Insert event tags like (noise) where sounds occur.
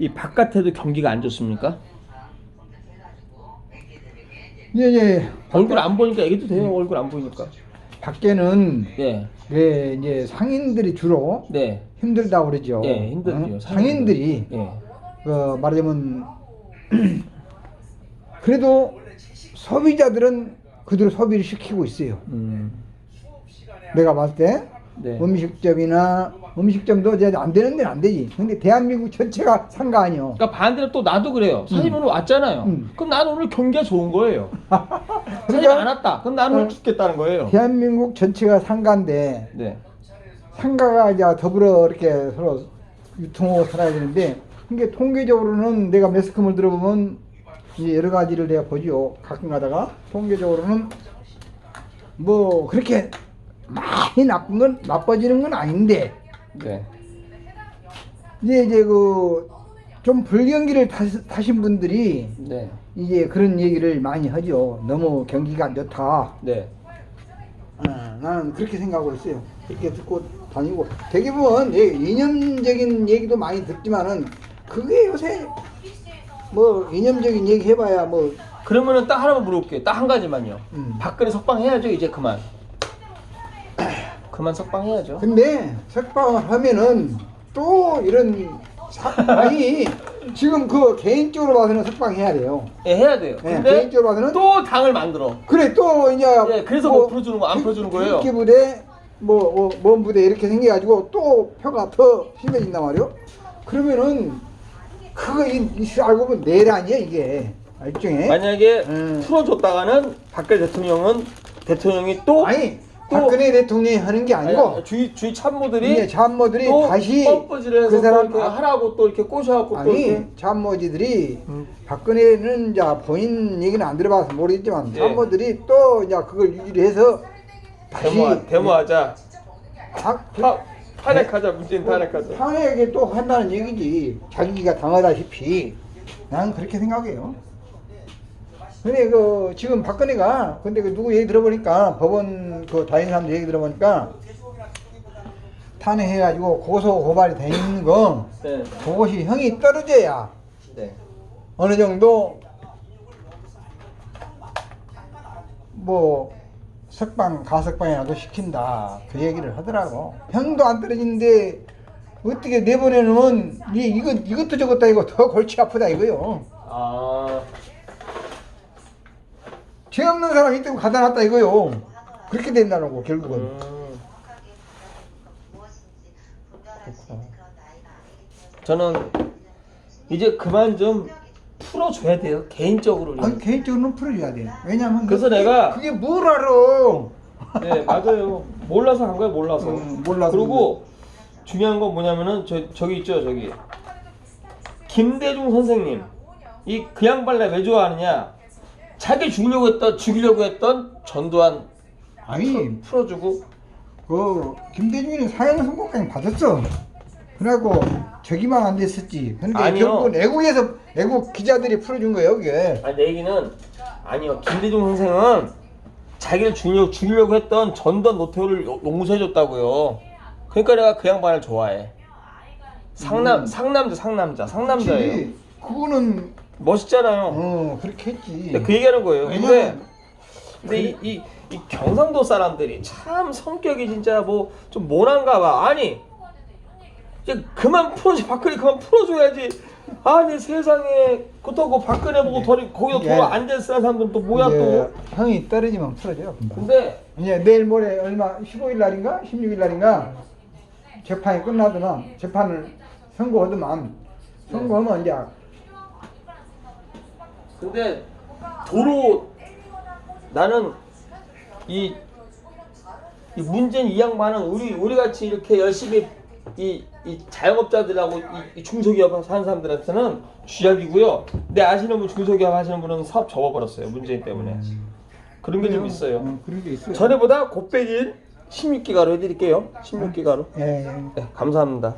이 바깥에도 경기가 안 좋습니까? 예, 예. 얼굴 안 보니까 얘기도 돼요. 얼굴 안 보이니까. 밖에는 네, 예, 이제 상인들이 주로 네, 힘들다고 그러죠. 예, 힘들죠. 어? 상인들이 예, 그 말하자면 (clears throat) 그래도 소비자들은 그대로 소비를 시키고 있어요. 음, 내가 봤을 때 네. 음식점이나 음식점도 이제 안 되는 데는 안 되지. 근데 대한민국 전체가 산 거 아니요. 그러니까 반대로 또 나도 그래요. 사장님 오늘 왔잖아요. 음. 그럼 나는 오늘 경기가 좋은 거예요. (laughs) 사장님 그러니까 안 왔다. 그럼 나는 오늘 어, 죽겠다는 거예요. 대한민국 전체가 상가인데 네, 상가가 이제 더불어 이렇게 서로 유통하고 살아야 되는데 이게 통계적으로는 내가 매스컴을 들어보면 이제 여러 가지를 내가 보죠. 가끔 가다가 통계적으로는 뭐 그렇게 많이 나쁜 건 나빠지는 건 아닌데 네, 이제 이제 그 좀 불경기를 타시- 타신 분들이 네, 이제 그런 얘기를 많이 하죠. 너무 경기가 안 좋다. 네. 아, 나는 그렇게 생각하고 있어요. 그렇게 듣고 다니고 대부분 예, 이념적인 얘기도 많이 듣지만은 그게 요새 뭐 이념적인 얘기 해봐야 뭐 그러면은 딱 하나만 물어볼게요. 딱 한 가지만요. 음. 박근혜 석방해야죠. 이제 그만. 그만 석방해야죠. 근데 석방을 하면은 또 이런 사, 아니 (laughs) 지금 그 개인적으로 봐서는 석방해야 돼요. 예, 해야 돼요. 예, 근데 개인적으로 봐서는 또 당을 만들어. 그래 또 이제 예, 그래서 뭐 풀어주는 거, 안 풀어주는 거예요? 특기 부대 뭐먼 부대 이렇게 생겨가지고 또 표가 더 심해진단 말이요. 그러면은 그거 이, 이 알고 보면 아니야 이게 일종의 만약에 음. 풀어줬다가는 박근혜 대통령은 대통령이 또 아니 또- 박근혜 대통령이 하는 게 아니고 아니, 주위 주위 참모들이 이제 참모들이 또 다시 그 사람 또 아- 하라고 또 이렇게 꼬셔갖고 또 아니 이렇게 참모지들이 음. 박근혜는 이제 본인 얘기는 안 들어봐서 모르겠지만 예. 참모들이 또 이제 그걸 유지를 해서 다시 데모 데모하자 박- 파, 탄핵하자 문재인 탄핵하자 탄핵에 또 한다는 얘기지. 자기가 당하다시피. 난 그렇게 생각해요. 근데 그 지금 박근혜가 근데 그 누구 얘기 들어보니까 법원 그 다니는 사람들 얘기 들어보니까 탄핵해가지고 고소 고발이 돼 있는 거 네. 그것이 형이 떨어져야 네. 어느 정도 뭐 석방 가석방이라도 시킨다 그 얘기를 하더라고 형도 안 떨어지는데 어떻게 내보내놓으면 이 이거 이것도 저것도 이거 더 골치 아프다 이거요 아 죄 없는 사람 이때고 가다 놨다 이거요. 그렇게 된다는 거 결국은. 음, 저는 이제 그만 좀 풀어줘야 돼요 개인적으로 아니 개인적으로는 풀어줘야 돼 왜냐면 그래서 그게- 내가- 그게 뭘 알아? 네 맞아요. 몰라서 한 거예요 몰라서. 음, 몰라서. 그리고 중요한 건 뭐냐면은 저 저기 있죠 저기. 김대중 선생님. 이 그 양반을 왜 좋아하느냐 자기 죽이려고 했던 죽이려고 했던 전두환 아니 풀어주고 그 김대중이는 사형 선고까지 받았어. 그래갖고 저기만 안 됐었지. 근데 아니요. 결국은 애국에서 애국 기자들이 풀어준 거예요, 이게. 아니 내 얘기는 아니요 김대중 선생은 자기를 죽이려고, 죽이려고 했던 전두환 노태우를 요- 용서해줬다고요 그러니까 내가 그 양반을 좋아해 상남 음. 상남자 상남자 상남자예요. 그거는 멋있잖아요 어 그렇게 했지. 근데 그 얘기하는 거예요. 근데 왜냐면 근데 이, 이, 이 경상도 사람들이 참 성격이 진짜 뭐 좀 모난가 봐. 아니 이제 그만 풀어줘 박근혜 그만 풀어줘야지. 아니 세상에 그렇다고 박근혜 보고 덜 거기다 이게- 돌아 앉아있는 사람들은 또 뭐야 이제 또. 형이 떨어지면. 금방. 근데 이제 내일 모레 얼마 15일 날인가 16일 날인가 재판이 끝나더만 재판을 선고하더만 선고하면 이제 근데 도로 나는 이, 이 문재인 이 양반은 우리 우리 같이 이렇게 열심히 이, 이 자영업자들하고 이, 이 중소기업 하는 사람들한테는 쥐약이고요. 내 아시는 분 중소기업 하시는 분은 사업 접어버렸어요 문재인 때문에 그런 게 좀 있어요. 음, 그런 게 있어요. 전에보다 곱빼기 16기가로 해드릴게요. 16기가로. 예, 예. 네, 감사합니다.